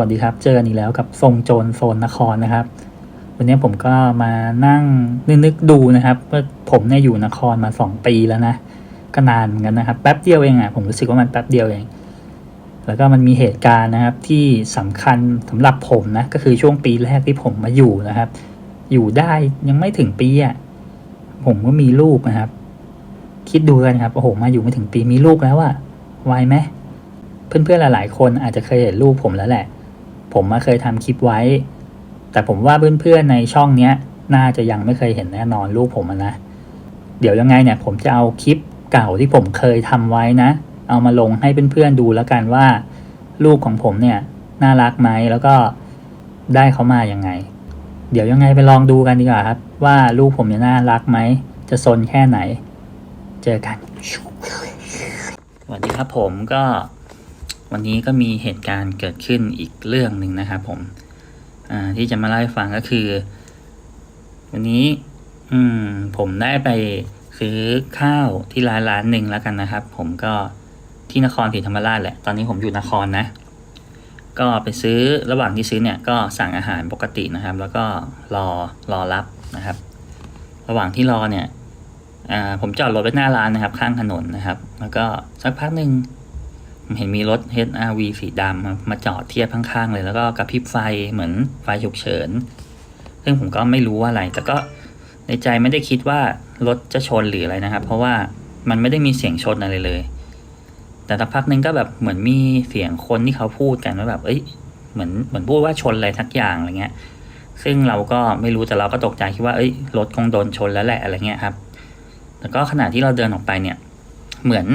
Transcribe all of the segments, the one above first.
วัสดีครับ เจอกันอีกแล้วกับทรงโจรโซนนครนะครับ วันนี้ผมก็มานั่งนึกดูนะครับว่าผมเนี่ยอยู่นครมาสองปีแล้วนะก็นานเหมือนกันนะครับ แป๊บเดียวเองอะผมรู้สึกว่ามันแป๊บเดียวเอง แล้วก็มันมีเหตุการณ์นะครับ ที่สำคัญสำหรับผมนะก็คือช่วงปีแรกที่ผมมาอยู่นะครับ อยู่ได้ยังไม่ถึงปีอะผมก็มีลูกนะครับ คิดดูกันครับโอ้โหมาอยู่ไม่ถึงปีมีลูกแล้วอะไวไหมเพื่อนๆหลายๆคนอาจจะเคยเห็นรูปผมแล้วแหละ ผมมาเคยทำคลิปไว้ แต่ผมว่าเพื่อนๆในช่องเนี้ย น่าจะยังไม่เคยเห็นแน่นอนรูปผมนะ เดี๋ยวยังไงเนี่ย ผมจะเอาคลิปเก่าที่ผมเคยทำไว้นะ เอามาลงให้เพื่อนๆดูแล้วกันว่าลูกของผมเนี่ยน่ารักไหมแล้วก็ได้เขามายังไง เดี๋ยวยังไงไปลองดูกันดีกว่าครับ ว่าลูกผมเนี่ยน่ารักไหม จะซนแค่ไหน เจอกันสวัสดีครับผมก็ วันนี้ก็มีเหตุการณ์เกิดขึ้นอีกเรื่องหนึ่งนะครับผมที่จะมาเล่าให้ฟังก็คือ วันนี้ อืม ผมได้ไปซื้อข้าวที่ร้านร้านหนึ่งแล้วกันนะครับ ผมก็ที่นครศรีธรรมราชแหละ ตอนนี้ผมอยู่นครนะ ก็ไปซื้อระหว่างที่ซื้อเนี่ย ก็สั่งอาหารปกตินะครับ แล้วก็รอรอรับนะครับ ระหว่างที่รอเนี่ยผมจอดรถไว้หน้าร้านนะครับ ข้างถนนนะครับ แล้วก็สักพักหนึ่ง เห็นมีรถ HRV สีดำมาจอดเทียบข้างๆเลย แล้วก็กระพริบไฟเหมือนไฟฉุกเฉิน ซึ่งผมก็ไม่รู้ว่าอะไร แต่ก็ในใจไม่ได้คิดว่ารถจะชนหรืออะไรนะครับ เพราะว่ามันไม่ได้มีเสียงชนอะไรเลย แต่สักพักหนึ่งก็แบบเหมือนมีเสียงคนที่เขาพูดกันว่าแบบ เอ้ย เหมือนเหมือนพูดว่าชนอะไรทักอย่างอะไรเงี้ย ซึ่งเราก็ไม่รู้แต่เราก็ตกใจคิดว่าเอ้ยรถคงโดนชนแล้วแหละอะไรเงี้ยครับแล้วก็ขณะที่เราเดินออกไปเนี่ย เหมือน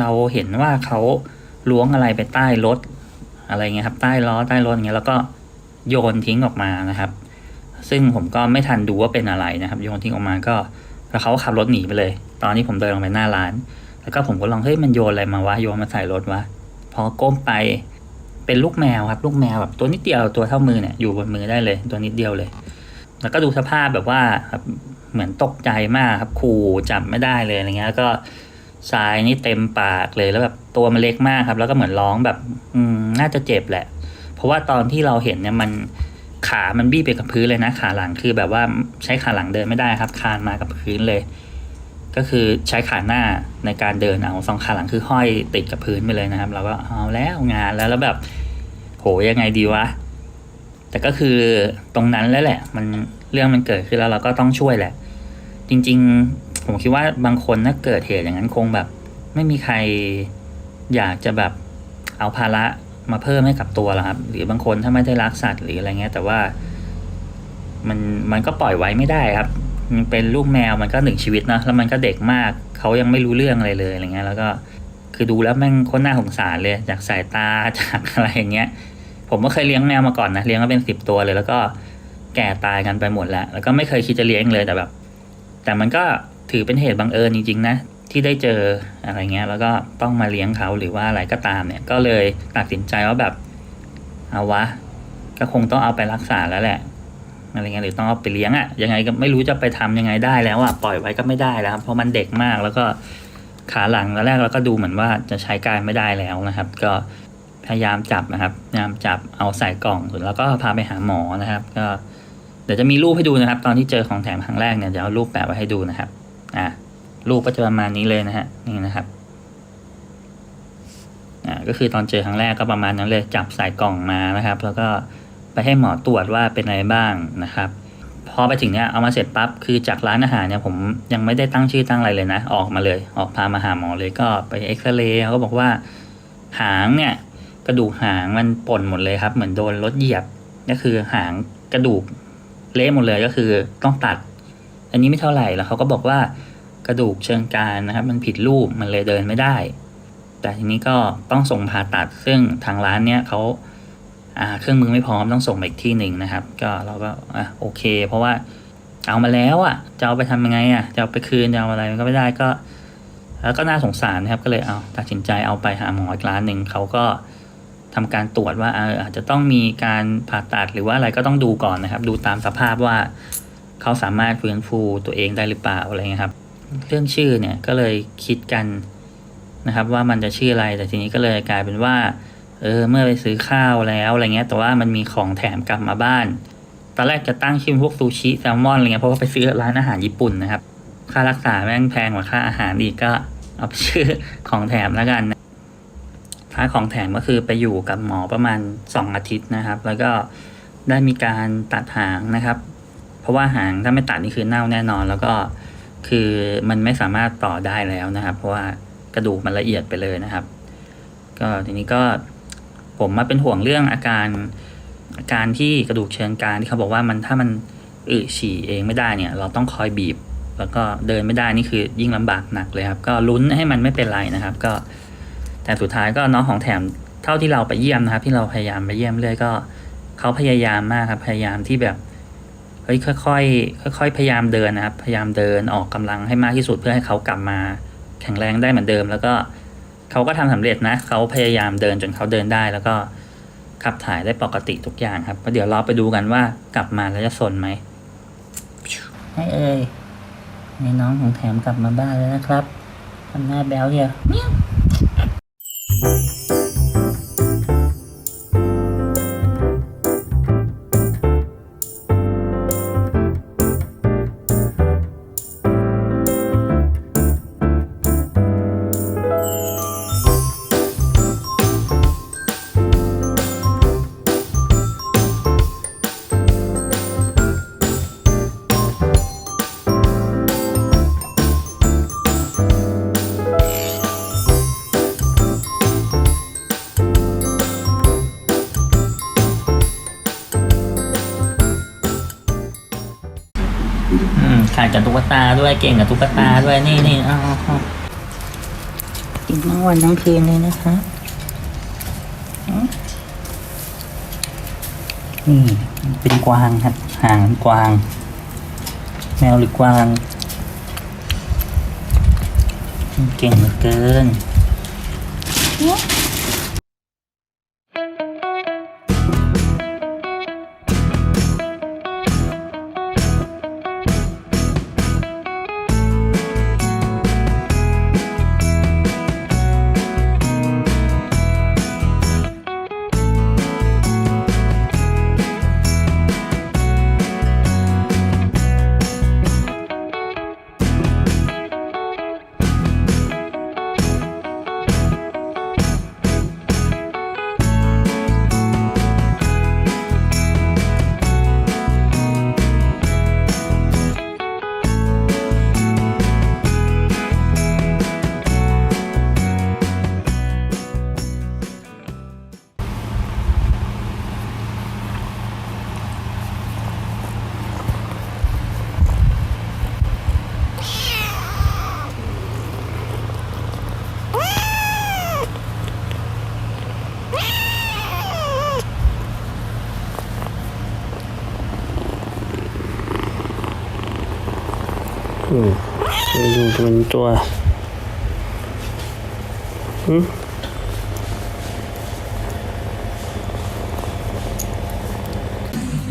เราเห็นว่าเขา ล้วงอะไรไปใต้รถอะไรเงี้ยครับ ใต้ล้อใต้รถอย่างเงี้ยแล้วก็โยนทิ้งออกมานะครับ ซึ่งผมก็ไม่ทันดูว่าเป็นอะไรนะครับ โยนทิ้งออกมาก็แล้วเขาขับรถหนีไปเลย ตอนที่ผมเดินลงไปหน้าร้าน แล้วก็ผมก็ลองเฮ้ยมันโยนอะไรมาวะโยนมาใส่รถวะพอก้มไปเป็นลูกแมวครับ ลูกแมวแบบตัวนิดเดียวตัวเท่ามือเนี่ยอยู่บนมือได้เลย ตัวนิดเดียวเลย แล้วก็ดูสภาพแบบว่าเหมือนตกใจมากครับขู่จับไม่ได้เลยอะไรเงี้ยก็ ทรายนี่เต็มปากเลยแล้วแบบตัวมันเล็กมากครับ แล้วก็เหมือนร้องแบบ อืมน่าจะเจ็บแหละ เพราะว่าตอนที่เราเห็นเนี่ยมันขามันบี้ไปกับพื้นเลยนะ ขาหลังคือแบบว่าใช้ขาหลังเดินไม่ได้ครับ คานมากับพื้นเลย ก็คือใช้ขาหน้าในการเดินเอาสองขาหลังคือห้อยติดกับพื้นไปเลยนะครับ เราก็เอาแล้วงานแล้วแล้วแบบ โหยังไงดีวะแต่ก็คือตรงนั้นแล้วแหละ มันเรื่องมันเกิดขึ้นแล้วเราก็ต้องช่วยแหละ จริง ๆ ผมคิดว่าบางคนถ้าเกิดเหตุอย่างนั้นคงแบบ ไม่มีใครอยากจะแบบเอาภาระมาเพิ่มให้กับตัวหรอครับ หรือบางคนถ้าไม่ได้รักสัตว์หรืออะไรเงี้ย แต่ว่า มันมันก็ปล่อยไว้ไม่ได้ครับ มันเป็นลูกแมวมันก็หนึ่งชีวิตนะแล้วมันก็เด็กมากเขายังไม่รู้เรื่องอะไรเลยอะไรเงี้ย แล้วก็คือดูแล้วแม่งโคนน่าสงสารเลยจากสายตาจากอะไรอย่างเงี้ย ผมก็เคยเลี้ยงแมวมาก่อนนะเลี้ยงมาเป็นสิบตัวเลย แล้วก็แก่ตายกันไปหมดแล้ว แล้วก็ไม่เคยคิดจะเลี้ยงเลยแต่แบบ แต่มันก็ ถือเป็นเหตุบังเอิญจริงๆนะที่ได้เจออะไรเงี้ย แล้วก็ต้องมาเลี้ยงเขาหรือว่าอะไรก็ตามเนี่ย ก็เลยตัดสินใจว่าแบบเอาวะ ก็คงต้องเอาไปรักษาแล้วแหละอะไรเงี้ยหรือต้องเอาไปเลี้ยงอะ่ะยังไงก็ไม่รู้จะไปทำยังไงได้แล้วอะ่ะปล่อยไว้ก็ไม่ได้แล้วครับเพราะมันเด็กมากแล้วก็ขาหลังตอนแรกเราก็ดูเหมือนว่าจะใช้การไม่ได้แล้วนะครับ ก็พยายามจับนะครับพยายามจับเอาใส่กล่องแล้วก็พาไปหาหมอนะครับ ก็เดี๋ยวจะมีรูปให้ดูนะครับ ตอนที่เจอของแถมครั้งแรกเนี่ยเดี๋ยวเอารูปแปะไว้ให้ดูนะครับ อ่ารูปก็จะประมาณนี้เลยนะฮะนี่นะครับอ่าก็คือตอนเจอครั้งแรกก็ประมาณนั้นเลยจับใส่กล่องมานะครับ แล้วก็ไปให้หมอตรวจว่าเป็นอะไรบ้างนะครับพอไปถึงเนี้ยเอามาเสร็จปั๊บคือจากร้านอาหารเนี่ยผมยังไม่ได้ตั้งชื่อตั้งอะไรเลยนะ ออกมาเลย ออกพามาหาหมอเลยก็ไปเอ็กซเรย์เขาบอกว่าหางเนี่ยกระดูกหางมันป่นหมดเลยครับ เหมือนโดนรถเหยียบก็คือหางกระดูกเละหมดเลยก็คือต้องตัด อันนี้ไม่เท่าไหร่แล้วเขาก็บอกว่ากระดูกเชิงกรานนะครับ มันผิดรูปมันเลยเดินไม่ได้ แต่ทีนี้ก็ต้องส่งผ่าตัด ซึ่งทางร้านเนี้ยเขาอ่าเครื่องมือไม่พร้อมต้องส่งไปอีกที่หนึ่งนะครับ ก็เราก็อะโอเค เพราะว่าเอามาแล้วอะจะเอาไปทำยังไงอะจะเอาไปคืนจะเอาอะไรมันก็ไม่ได้ก็ แล้วก็น่าสงสารนะครับก็เลยเอาตัดสินใจเอาไปหาหมออีกร้านหนึ่งเขาก็ทำการตรวจว่าอาจจะต้องมีการผ่าตัดหรือว่าอะไรก็ต้องดูก่อนนะครับ ดูตามสภาพว่า เขาสามารถฟื้นฟูตัวเองได้หรือเปล่าอะไรเงี้ยครับ เรื่องชื่อเนี่ยก็เลยคิดกันนะครับว่ามันจะชื่ออะไรแต่ทีนี้ก็เลยกลายเป็นว่าเออเมื่อไปซื้อข้าวแล้วอะไรเงี้ย แต่ว่ามันมีของแถมกลับมาบ้านตอนแรกจะตั้งชื่อพวกซูชิแซลมอนอะไรเงี้ยเพราะว่าไปซื้อร้านอาหารญี่ปุ่นนะครับ ค่ารักษาแม่งแพงกว่าค่าอาหารอีกก็เอาชื่อของแถมแล้วกันนะค่าของแถมก็คือไปอยู่กับหมอประมาณสองอาทิตย์นะครับ แล้วก็ได้มีการตัดหางนะครับ เพราะว่าหางถ้าไม่ตัดนี่คือเน่าแน่นอน แล้วก็คือมันไม่สามารถต่อได้แล้วนะครับ เพราะว่ากระดูกมันละเอียดไปเลยนะครับ ก็ทีนี้ก็ผมมาเป็นห่วงเรื่องอาการอาการที่กระดูกเชิงกรานที่เขาบอกว่ามันถ้ามันอึฉี่เองไม่ได้เนี่ย เราต้องคอยบีบ แล้วก็เดินไม่ได้นี่คือยิ่งลำบากหนักเลยครับ ก็ลุ้นให้มันไม่เป็นไรนะครับ ก็ แต่สุดท้ายก็น้องของแถมเท่าที่เราไปเยี่ยมนะครับ ที่เราพยายามไปเยี่ยมเรื่อยก็เขาพยายามมากครับพยายามที่แบบ เฮ้ยค่อยๆค่อยๆพยายามเดินนะครับ พยายามเดินออกกำลังให้มากที่สุดเพื่อให้เขากลับมา แข็งแรงได้เหมือนเดิม แล้วก็เขาก็ทำสำเร็จนะเขาพยายามเดินจนเขาเดินได้ แล้วก็ขับถ่ายได้ปกติทุกอย่างครับเดี๋ยวเราไปดูกันว่ากลับมาแล้วจะสนไหมให้เอ่ยในน้องของแถมกลับมาบ้านแล้วนะครับทำหน้าแบ๊วเดียว อืมขายกับตุ๊กตาด้วยเก่งกับตุ๊กตาด้วยนี่นี่เอาเอาเอากินทั้งวันทั้งคืนเลยนะคะอืมนี่เป็นกวางครับหางกวาง แมวหรือกวาง เก่งเหลือเกินอื ตัวอืม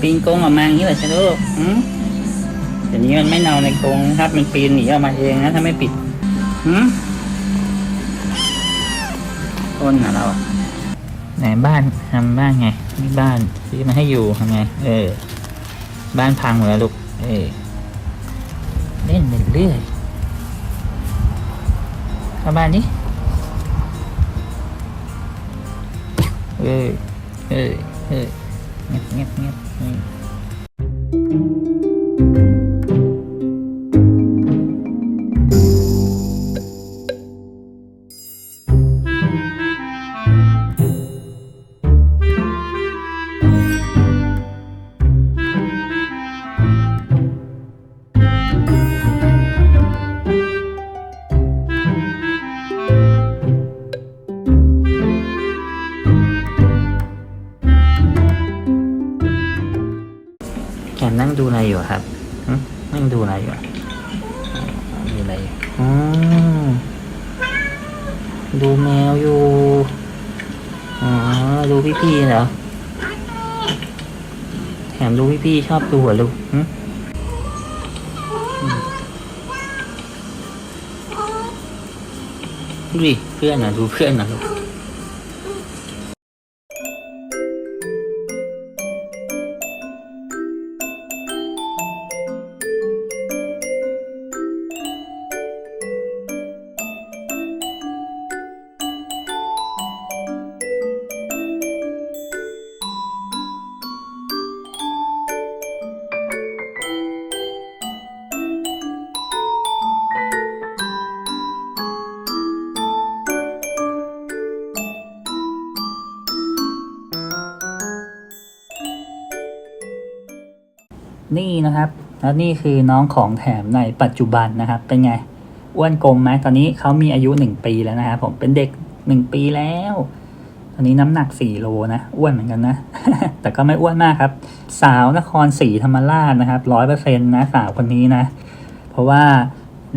ปีนกรงออกมาอย่างนี้เหรอชะลูกอืมเดี๋ยวนี้มันไม่เนาในกรงครับ มันปีนหนีออกมาเองนะถ้าไม่ปิดหืมต้นอะเราอไหนบ้านทำบ้านไงนี่บ้านซื้อมาให้อยู่ทำไง เออ บ้านพังหมดแล้วลูก เออ เล่นไปเรื่อย ประมาบ้านดิเออเออเออเงียบเงียบเงียบ ดูแมวอยู่ อ๋อ ดูพี่ๆเหรอ แถมดูพี่พี่ชอบดูเหรอลูกหึอืมดูดิเพื่อนนะดูเพื่อนนะลูก นี่นะครับแล้วนี่คือน้องของแถมในปัจจุบันนะครับ เป็นไงอ้วนกลมไหมตอนนี้เขามีอายุหนึ่งปีแล้วนะครับผมเป็นเด็กหนึ่งปีแล้ว ตอนนี้น้ำหนักสี่โลนะอ้วนเหมือนกันนะ แต่ก็ไม่อ้วนมากครับ สาวนครศรีธรรมราชนะครับร้อยเปอร์เซ็นต์นะสาวคนนี้นะ เพราะว่า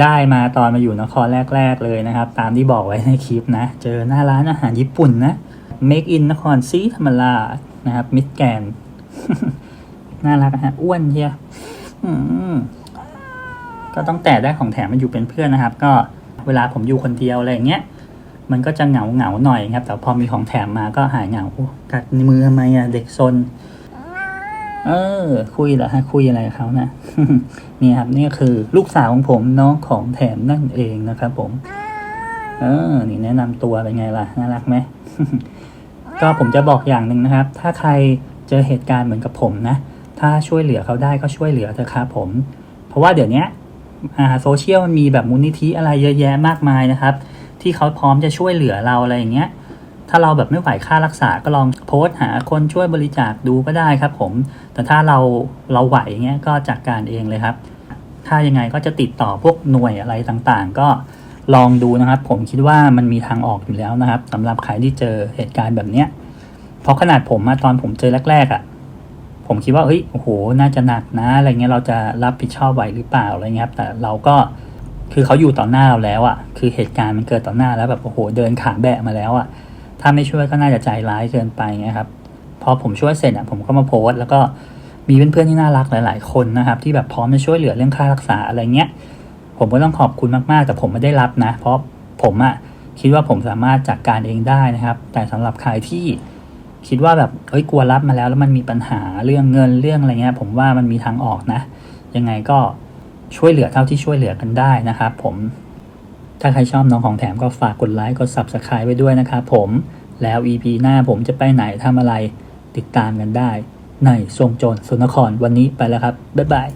ได้มาตอนมาอยู่นครแรก ๆ เลยนะครับ ตามที่บอกไว้ในคลิปนะ เจอหน้าร้านอาหารญี่ปุ่นนะ Make in นครศรีธรรมราชนะครับมิดแกน น่ารักนะฮะอ้วนเชียก็ต้องแต่ได้ของแถมมาอยู่เป็นเพื่อนนะครับ ก็เวลาผมอยู่คนเดียวอะไรอย่างเงี้ยมันก็จะเหงาเหงาหน่อยครับ แต่พอมีของแถมมาก็หายเหงาโอ้กัดมือทำไมอะเด็กซนเออ คุยเหรอฮะคุยอะไรกับเขานะนี่ครับนี่คือลูกสาวของผมน้องของแถมนั่นเองนะครับ ผม เออ นี่แนะนำตัวเป็นไงล่ะน่ารักไหมก็ผมจะบอกอย่างหนึ่งนะครับ ถ้าใครเจอเหตุการณ์เหมือนกับผมนะ ถ้าช่วยเหลือเขาได้ก็ช่วยเหลือเถอะครับผม เพราะว่าเดี๋ยวนี้โซเชียลมันมีแบบมูลนิธิอะไรเยอะแยะมากมายนะครับ ที่เขาพร้อมจะช่วยเหลือเราอะไรอย่างเงี้ย ถ้าเราแบบไม่ไหวค่ารักษาก็ลองโพสต์หาคนช่วยบริจาคดูก็ได้ครับผม แต่ถ้าเราเราไหวเงี้ยก็จัดการเองเลยครับ ถ้ายังไงก็จะติดต่อพวกหน่วยอะไรต่างๆ ก็ลองดูนะครับ ผมคิดว่ามันมีทางออกอยู่แล้วนะครับสำหรับใครที่เจอเหตุการณ์แบบเนี้ยเพราะขนาดผมอะตอนผมเจอแรกๆอะ ผมคิดว่าเฮ้ยโอ้โหน่าจะหนักนะอะไรเงี้ยเราจะรับผิดชอบไหวหรือเปล่าอะไรเงี้ยครับแต่เราก็คือเขาอยู่ต่อหน้าเราแล้วอะคือเหตุการณ์มันเกิดต่อหน้าแล้วแบบโอ้โหเดินขาแบะมาแล้วอะถ้าไม่ช่วยก็น่าจะใจร้ายเกินไปเงี้ยครับพอผมช่วยเสร็จอะผมก็มาโพสต์แล้วก็มีเพื่อนๆที่น่ารักหลาย ๆ คนนะครับ ที่แบบพร้อมจะช่วยเหลือเรื่องค่ารักษาอะไรเงี้ย ผมก็ต้องขอบคุณมากๆ แต่ผมไม่ได้รับนะ เพราะผมอะคิดว่าผมสามารถจัดการเองได้นะครับ แต่สำหรับใครที่ คิดว่าแบบเอ้ยกลัวรับมาแล้ว แล้วมันมีปัญหาเรื่องเงินเรื่องอะไรเงี้ย ผมว่ามันมีทางออกนะ ยังไงก็ช่วยเหลือเท่าที่ช่วยเหลือกันได้นะครับผมถ้าใครชอบน้องของแถมก็ฝากกดไลค์กด Subscribe ไว้ด้วยนะครับผมแล้ว EP หน้าผมจะไปไหนทำอะไรติดตามกันได้ ในทรงโจรสุนครวันนี้ไปแล้วครับ บ๊ายบาย